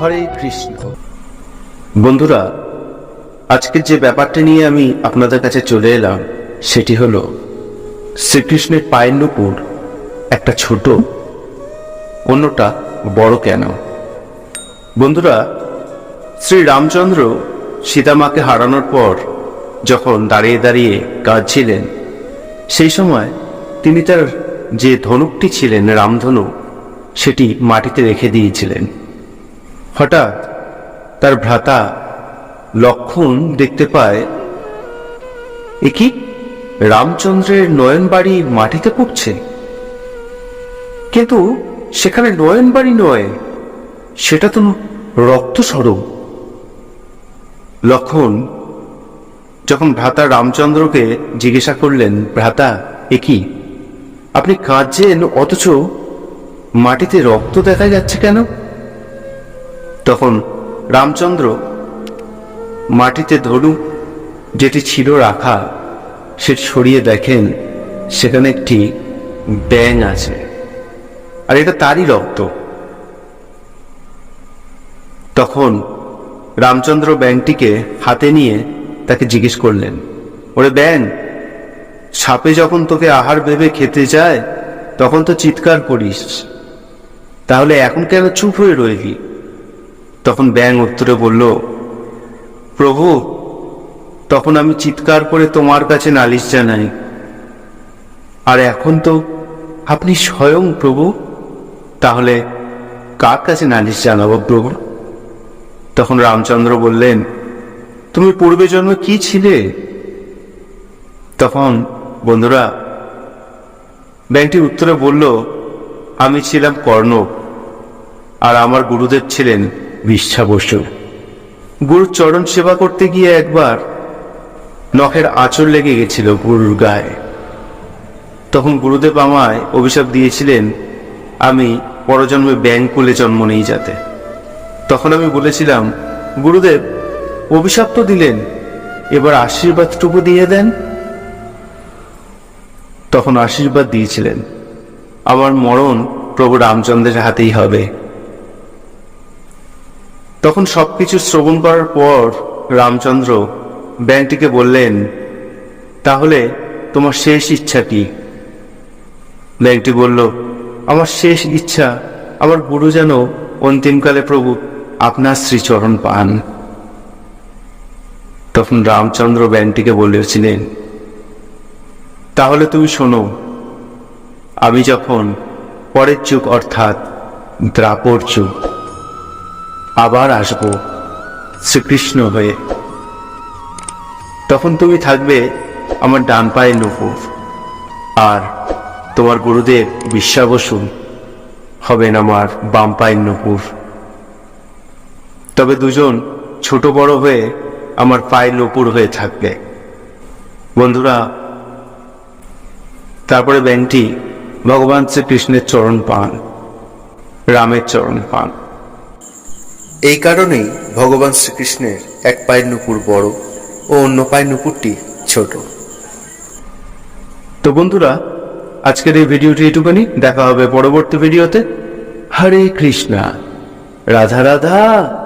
হরে কৃষ্ণ। বন্ধুরা আজকে যে ব্যাপারটা নিয়ে আমি আপনাদের কাছে চলে এলাম, সেটি হল শ্রীকৃষ্ণের পায়ের নুপুর একটা ছোট, অন্যটা বড় কেন? বন্ধুরা শ্রী রামচন্দ্র সীতামাকে হারানোর পর যখন দাঁড়িয়ে দাঁড়িয়ে কাঁদছিলেন, সেই সময় তিনি তার যে ধনুকটি ছিলেন, রামধনু, সেটি মাটিতে রেখে দিয়েছিলেন। হঠাৎ তার ভ্রাতা লক্ষণ দেখতে পায়, এ কি? রামচন্দ্রের নয়ন বাড়ি মাটিতে পড়ছে? কিন্তু সেখানে নয়ন বাড়ি নয়, সেটা তো রক্ত স্বরূপ লক্ষণ যখন ভ্রাতা রামচন্দ্রকে জিজ্ঞাসা করলেন, ভ্রাতা, এ কি? আপনি কাঁদছেন, অথচ মাটিতে রক্ত দেখা যাচ্ছে কেন? তখন রামচন্দ্র মাটিতে ধনু যেটি ছিল রাখা সেটি সরিয়ে দেখেন, সেখানে একটি ব্যাং আছে। আর এটা তারই রক্ত। তখন রামচন্দ্র ব্যাংকটিকে হাতে নিয়ে তাকে জিজ্ঞেস করলেন, ওরে ব্যাং সাপে যখন তোকে আহার ভেবে খেতে যায়, তখন তো চিৎকার করিস। তাহলে এখন কেন চুপ হয়ে রইলি? তখন ব্যাং উত্তরে বলল, প্রভু, তখন আমি চিৎকার করে তোমার কাছে নালিশ জানাই। আর এখন তো আপনি স্বয়ং প্রভু, তাহলে কার কাছে নালিশ জানাব প্রভু? তখন রামচন্দ্র বললেন, তুমি পূর্বে জন্মে কি ছিলে? তখন বন্ধুরা ব্যাংকটি উত্তরে বলল, আমি ছিলাম কর্ণ আর আমার গুরুদেব ছিলেন বিশ্বা বসু। গুরুর চরণ সেবা করতে গিয়ে একবার নখের আঁচড় লেগে গেছিল গুরুর গায়ে। তখন গুরুদেব আমায় অভিশাপ দিয়েছিলেন, আমি পরজন্মে ব্যাংকুলে জন্ম নেই যাতে। তখন আমি বলেছিলাম, গুরুদেব, অভিশাপ তো দিলেন, এবার আশীর্বাদটুকু দিয়ে দেন? তখন আশীর্বাদ দিয়েছিলেন, আমার মরণ প্রভু রামচন্দ্রের হাতেই হবে। তখন সবকিছু শ্রবণ করার পর রামচন্দ্র ব্যাংকটিকে বললেন, তাহলে তোমার শেষ ইচ্ছা কি? ব্যাংকটি বলল, আমার শেষ ইচ্ছা, আমার গুরু যেন অন্তিমকালে প্রভু আপনার শ্রীচরণ পান। তখন রামচন্দ্র ব্যাংকটিকে বলেছিলেন, তাহলে তুমি শোনো, আমি যখন পরের যুগ অর্থাৎ দ্রাপর যুগ আবার আসব, শ্রীকৃষ্ণ হয়ে। তখন তুমি থাকবে আমার ডান পায়ে নুপুর, আর তোমার গুরুদেব বিশ্বাবসু হবেন আমার বাম পায়ের নুপুর। তবে দুজন ছোট বড় হয়ে আমার পায়ের নুপুর হয়ে থাকবে। বন্ধুরা, তারপরে ব্যাংকটি ভগবান শ্রীকৃষ্ণের চরণ পান, রামের চরণ পান। এই কারণেই ভগবান শ্রীকৃষ্ণের এক পায়ের নুপুর বড় ও অন্য পায়ের নুপুরটি ছোট। তো বন্ধুরা, আজকের এই ভিডিওটি এটুকুনি। দেখা হবে পরবর্তী ভিডিওতে। হরে কৃষ্ণা। রাধা রাধা।